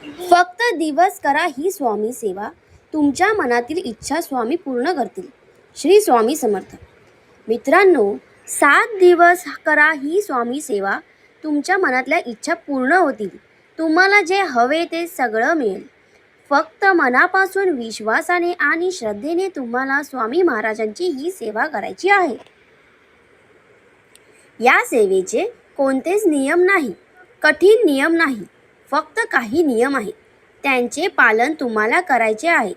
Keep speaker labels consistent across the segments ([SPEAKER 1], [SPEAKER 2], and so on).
[SPEAKER 1] फक्त दिवस करा ही स्वामी सेवा. तुमच्या मनातील इच्छा स्वामी पूर्ण करतील. श्री स्वामी समर्थ. मित्रांनो सात दिवस करा ही स्वामी सेवा. तुमच्या मनातल्या इच्छा पूर्ण होतील. तुम्हाला जे हवे ते सगळं मिळेल. फक्त मनापासून विश्वासाने आणि श्रद्धेने तुम्हाला स्वामी महाराजांची ही सेवा करायची आहे. या सेवेचे कोणतेच नियम नाही. कठीण नियम नाही. फक्त काही नियम आहेत. त्यांचे पालन तुम्हाला करायचे आहे.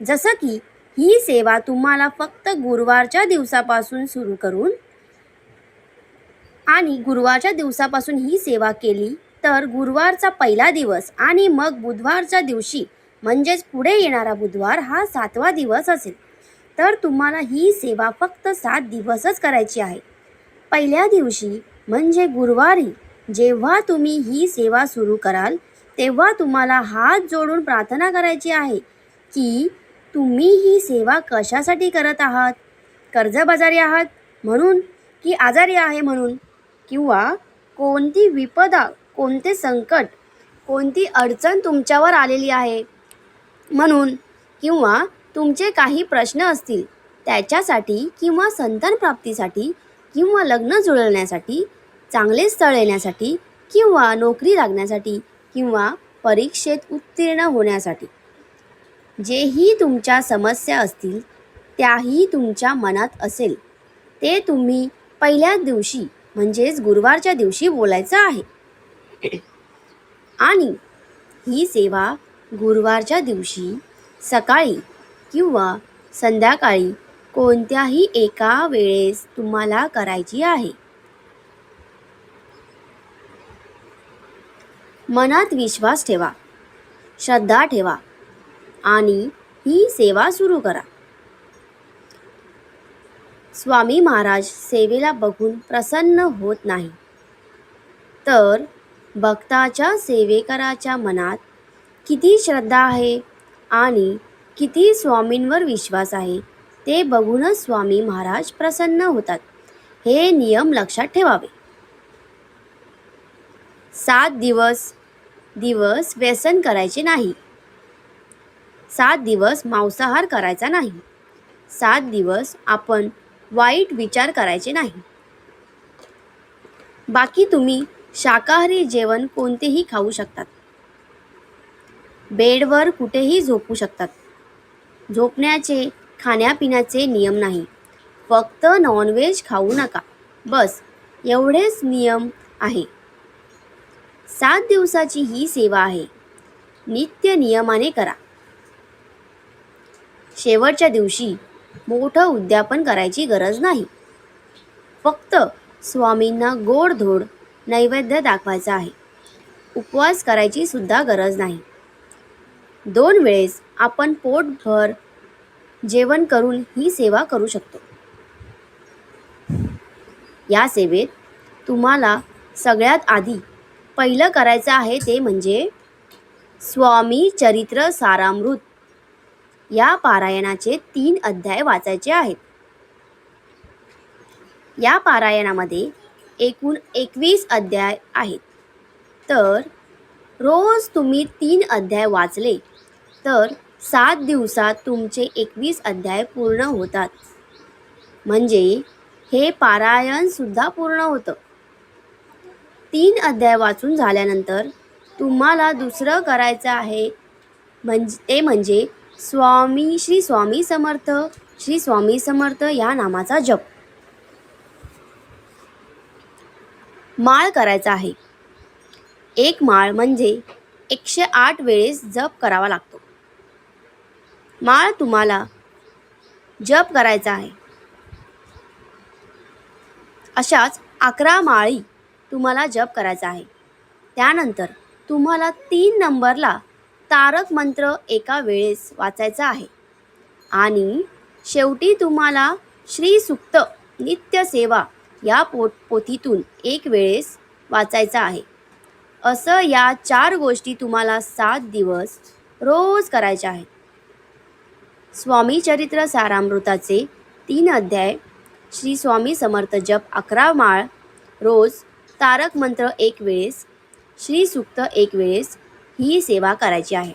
[SPEAKER 1] जसं की ही सेवा तुम्हाला फक्त गुरुवारच्या दिवसापासून सुरू करून आणि गुरुवारच्या दिवसापासून ही सेवा केली तर गुरुवारचा पहिला दिवस आणि मग बुधवारच्या दिवशी म्हणजेच पुढे येणारा बुधवार हा सातवा दिवस असेल. तर तुम्हाला ही सेवा फक्त सात दिवसच करायची आहे. पहिल्या दिवशी म्हणजे गुरुवारी जेव्हा तुम्ही ही सेवा सुरू कराल तेव्हा तुम्हाला हात जोडून प्रार्थना करायची आहे की तुम्ही ही सेवा कशासाठी करत आहात? कर्जबाजारी आहात म्हणून की आजारी आहे म्हणून? किंवा कोणती विपदा कोणते संकट कोणती अडचण तुमच्यावर आलेली आहे म्हणून? किंवा तुमचे काही प्रश्न असतील त्याच्यासाठी किंवा संतान प्राप्तीसाठी किंवा लग्न जुळवण्यासाठी चांगले स्थळ येण्यासाठी किंवा नोकरी लागण्यासाठी किंवा परीक्षेत उत्तीर्ण होण्यासाठी. जेही तुमच्या समस्या असतील त्याही तुमच्या मनात असेल. ते तुम्ही पहिल्या दिवशी म्हणजेच गुरुवारच्या दिवशी बोलायचं आहे. आणि ही सेवा गुरुवारच्या दिवशी सकाळी किंवा संध्याकाळी कोणत्याही एका वेळेस तुम्हाला करायची आहे. मनात विश्वास ठेवा. श्रद्धा ठेवा आणि ही सेवा सुरू करा. स्वामी महाराज सेवेला बघून प्रसन्न होत नाही. तर भक्ताच्या सेवेकराच्या मनात किती श्रद्धा आहे आणि किती स्वामींवर विश्वास आहे ते बघूनच स्वामी महाराज प्रसन्न होतात. हे नियम लक्षात ठेवावे. सात दिवस दिवस व्यसन करायचे नाही. सात दिवस मांसाहार करायचा नाही. सात दिवस आपण वाईट विचार करायचे नाही. बाकी तुम्ही शाकाहारी जेवण कोणतेही खाऊ शकतात. बेडवर कुठेही झोपू शकतात. झोपण्याचे खाण्यापिण्याचे नियम नाही. फक्त नॉनव्हेज खाऊ नका. बस एवढेच नियम आहे. सात दिवसाची ही सेवा आहे. नित्य नियमाने करा. शेवटच्या दिवशी मोठं उद्यापन करायची गरज नाही. फक्त स्वामींना गोडधोड नैवेद्य दाखवायचा आहे. उपवास करायची सुद्धा गरज नाही. दोन वेळेस आपण पोटभर जेवण करून ही सेवा करू शकतो. या सेवेत तुम्हाला सगळ्यात आधी पहिलं करायचं आहे ते म्हणजे स्वामी चरित्र सारामृत. या पारायणाचे तीन अध्याय वाचायचे आहेत. या पारायणामध्ये एकूण एकवीस अध्याय आहेत. तर रोज तुम्ही तीन अध्याय वाचले तर सात दिवसात तुमचे एकवीस अध्याय पूर्ण होतात. म्हणजे हे पारायणसुद्धा पूर्ण होतं. तीन अध्याय वाचून झाल्यानंतर तुम्हाला दुसरं करायचं आहे म्हणजे ते म्हणजे स्वामी श्री स्वामी समर्थ श्री स्वामी समर्थ या नामाचा जप. माळ करायचा आहे. एक माळ म्हणजे एकशे आठ वेळेस जप करावा लागतो. माळ तुम्हाला जप करायचा आहे. अशाच अकरा माळी तुम्हाला जप करायचा आहे. त्यानंतर तुम्हाला तीन नंबरला तारक मंत्र एका वेळेस वाचायचा आहे. आणि शेवटी तुम्हाला श्री सुक्त नित्य सेवा या पो पोथीतून एक वेळेस वाचायचा आहे. असं या चार गोष्टी तुम्हाला सात दिवस रोज करायच्या आहेत. स्वामी चरित्र सारामृताचे तीन अध्याय श्री स्वामी समर्थ जप अकरा माळ रोज तारक मंत्र एक वेळेस श्री सुक्त एक वेळेस ही सेवा करायची आहे.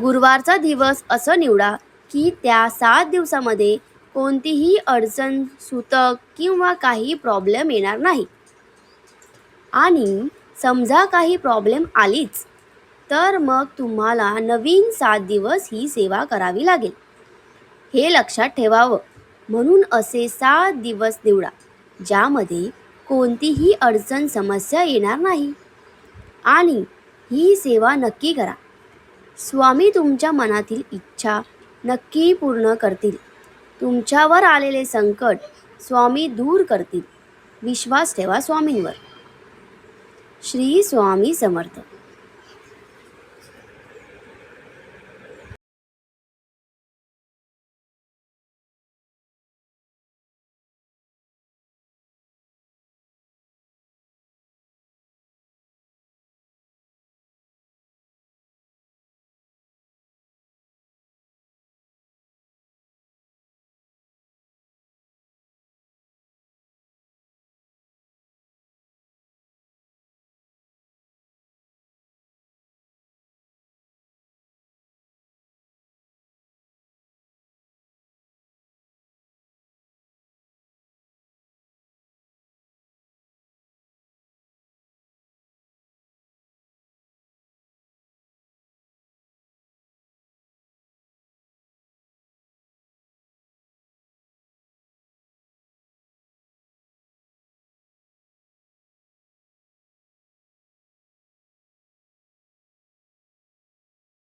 [SPEAKER 1] गुरुवारचा दिवस असं निवडा की त्या सात दिवसामध्ये कोणतीही अडचण सुतक किंवा काही प्रॉब्लेम येणार नाही. आणि समजा काही प्रॉब्लेम आलीच तर मग तुम्हाला नवीन सात दिवस ही सेवा करावी लागेल. हे लक्षात ठेवावं. म्हणून असे सात दिवस निवडा ज्यामध्ये कोणतीही अडचण समस्या येणार नाही. आणि ही सेवा नक्की करा. स्वामी तुमच्या मनातील इच्छा नक्की पूर्ण करतील. तुमच्यावर आलेले संकट स्वामी दूर करतील. विश्वास ठेवा स्वामींवर. श्री स्वामी समर्थ.